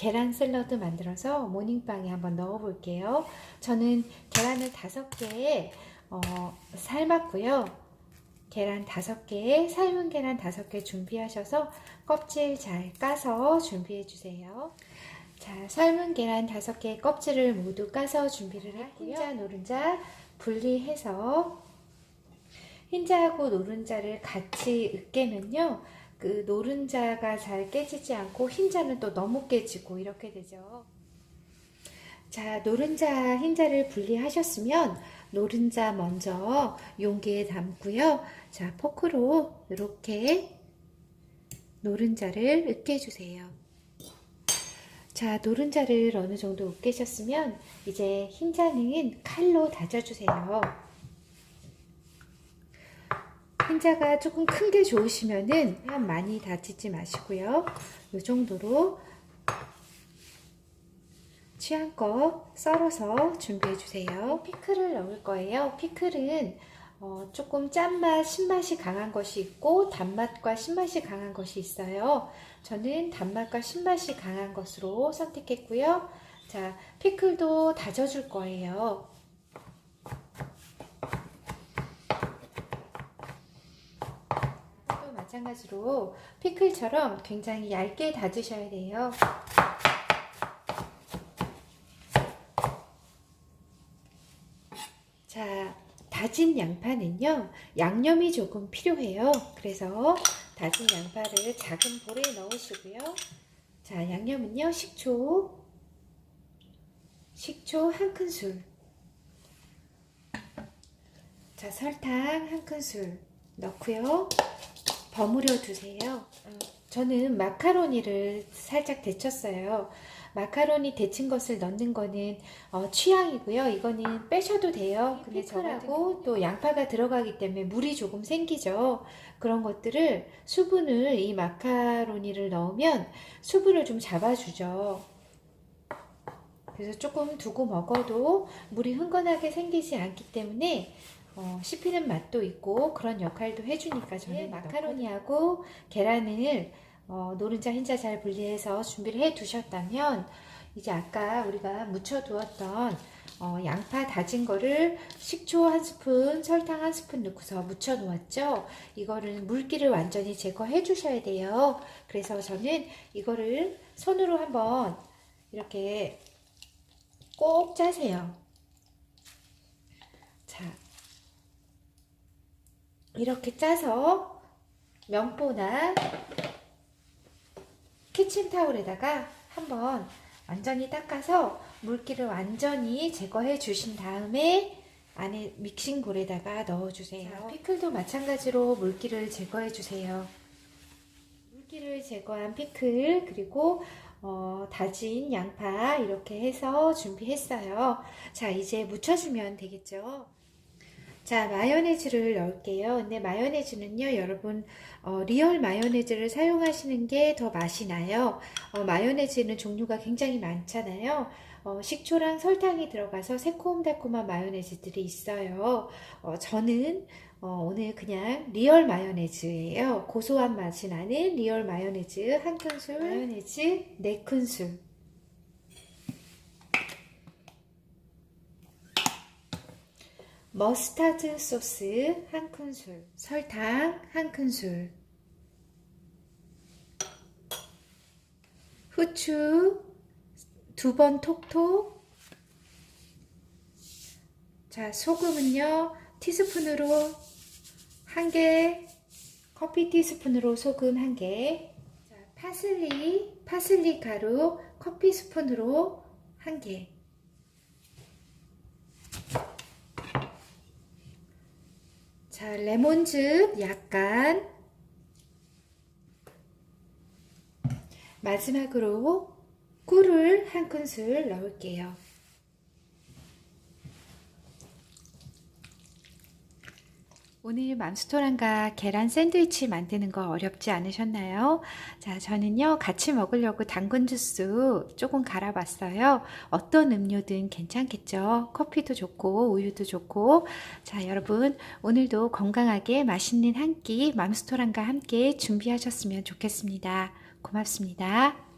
계란 샐러드 만들어서 모닝빵에 한번 넣어 볼게요. 저는 계란을 다섯 개 어, 삶았고요. 계란 다섯 개, 삶은 계란 다섯 개 준비하셔서 껍질 잘 까서 준비해 주세요. 자, 삶은 계란 다섯 개 껍질을 모두 까서 준비를 했고요. 흰자, 노른자 분리해서 흰자하고 노른자를 같이 으깨면요. 그 노른자가 잘 깨지지 않고 흰자는 또 너무 깨지고 이렇게 되죠. 자, 노른자, 흰자를 분리하셨으면 노른자 먼저 용기에 담고요. 자, 포크로 이렇게 노른자를 으깨주세요. 자, 노른자를 어느 정도 으깨셨으면 이제 흰자는 칼로 다져주세요. 흰자가 조금 큰 게 좋으시면은 많이 다지지 마시고요. 이 정도로 취향껏 썰어서 준비해 주세요. 피클을 넣을 거예요. 피클은 어, 조금 짠맛, 신맛이 강한 것이 있고 단맛과 신맛이 강한 것이 있어요. 저는 단맛과 신맛이 강한 것으로 선택했고요. 자, 피클도 다져줄 거예요. 또 마찬가지로 피클처럼 굉장히 얇게 다지셔야 돼요. 자, 다진 양파는요, 양념이 조금 필요해요. 그래서 다진 양파를 작은 볼에 넣으시고요. 자, 양념은요, 식초, 식초 한 큰술, 자, 설탕 한 큰술 넣고요. 버무려 두세요. 어, 저는 마카로니를 살짝 데쳤어요. 마카로니 데친 것을 넣는 거는 어, 취향이고요. 이거는 빼셔도 돼요. 근데 피클하고 또 양파가 들어가기 때문에 물이 조금 생기죠. 그런 것들을 수분을 이 마카로니를 넣으면 수분을 좀 잡아주죠. 그래서 조금 두고 먹어도 물이 흥건하게 생기지 않기 때문에 어, 씹히는 맛도 있고 그런 역할도 해주니까 저는 마카로니하고 계란을 어, 노른자 흰자 잘 분리해서 준비를 해 두셨다면 이제 아까 우리가 묻혀 두었던 어, 양파 다진 거를 식초 한 스푼, 설탕 한 스푼 넣고서 묻혀 놓았죠. 이거를 물기를 완전히 제거해 주셔야 돼요. 그래서 저는 이거를 손으로 한번 이렇게 꼭 짜세요. 이렇게 짜서 면보나 키친타올에다가 한번 완전히 닦아서 물기를 완전히 제거해 주신 다음에 안에 믹싱볼에다가 넣어주세요. 자, 피클도 마찬가지로 물기를 제거해 주세요. 물기를 제거한 피클 그리고 어, 다진 양파 이렇게 해서 준비했어요. 자 이제 묻혀주면 되겠죠. 자, 마요네즈를 넣을게요. 근데 마요네즈는요, 여러분, 어, 리얼 마요네즈를 사용하시는 게 더 맛이 나요. 어, 마요네즈는 종류가 굉장히 많잖아요. 어, 식초랑 설탕이 들어가서 새콤달콤한 마요네즈들이 있어요. 어, 저는 어, 오늘 그냥 리얼 마요네즈예요. 고소한 맛이 나는 리얼 마요네즈 한 큰술, 마요네즈 네 큰술. 머스타드 소스 한 큰술, 설탕 한 큰술, 후추 두 번 톡톡. 자, 소금은요, 티스푼으로 한 개, 커피 티스푼으로 소금 한 개. 자, 파슬리, 파슬리 가루 커피 스푼으로 한 개. 자, 레몬즙 약간. 마지막으로 꿀을 한 큰술 넣을게요. 오늘 맘스토랑과 계란 샌드위치 만드는 거 어렵지 않으셨나요? 자, 저는요, 같이 먹으려고 당근 주스 조금 갈아봤어요. 어떤 음료든 괜찮겠죠? 커피도 좋고, 우유도 좋고. 자, 여러분, 오늘도 건강하게 맛있는 한 끼 맘스토랑과 함께 준비하셨으면 좋겠습니다. 고맙습니다.